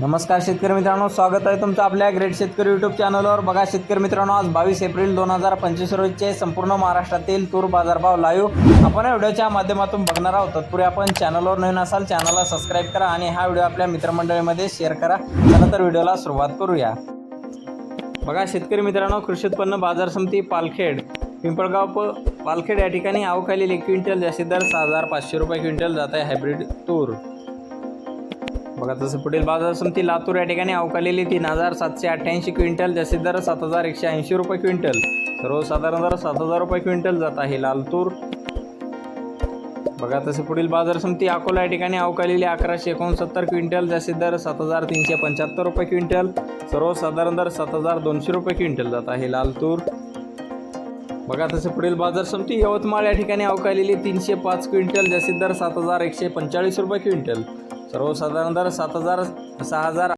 नमस्कार शेतकरी मित्रांनो स्वागत आहे तुमचं आपल्या ग्रेट शेतकरी यूट्यूब चॅनलवर बघा शेतकरी मित्रांनो आज बावीस एप्रिल दोन हजार पंचवीस रोजीचे संपूर्ण महाराष्ट्रातील तूर बाजारभाव लाईव्ह आपण व्हिडिओच्या माध्यमातून बघणार आहोत. तत्पूर्वी आपण चॅनलवर नवीन असाल चॅनलला सबस्क्राईब करा आणि हा व्हिडिओ आपल्या मित्रमंडळीमध्ये शेअर करा. चला तर व्हिडिओला सुरुवात करूया. बघा शेतकरी मित्रांनो कृषी उत्पन्न बाजार समिती पालखेड पिंपळगाव प पालखेड या ठिकाणी अवकालील एक क्विंटल जास्तीत दर सहा हजार पाचशे रुपये क्विंटल जात आहे हायब्रिड तूर. बघा तसं पुढील बाजार समिती लातूर या ठिकाणी अवकालेली तीन हजार सातशे अठ्ठ्याऐंशी क्विंटल जास्तीत दर सात हजार एकशे ऐंशी रुपये क्विंटल. सर्वसाधारण दर सात हजार रुपये क्विंटल जात आहे लाल तूर बघा तसे पुढील बाजार समिती अकोला या ठिकाणी अवकालेली अकराशे एकोणसत्तर क्विंटल जास्तीत दर सात हजार तीनशे पंच्याहत्तर रुपये क्विंटल. सर्वसाधारण दर सात हजार दोनशे रुपये क्विंटल जात आहे लाल तूर बघा तसे पुढील बाजार समिती यवतमाळ या ठिकाणी अवकालेली तीनशे पाच क्विंटल जास्तीत दर सात हजार एकशे पंचेचाळीस रुपये क्विंटल. सर्वसाधारण सात हजार सहा हजार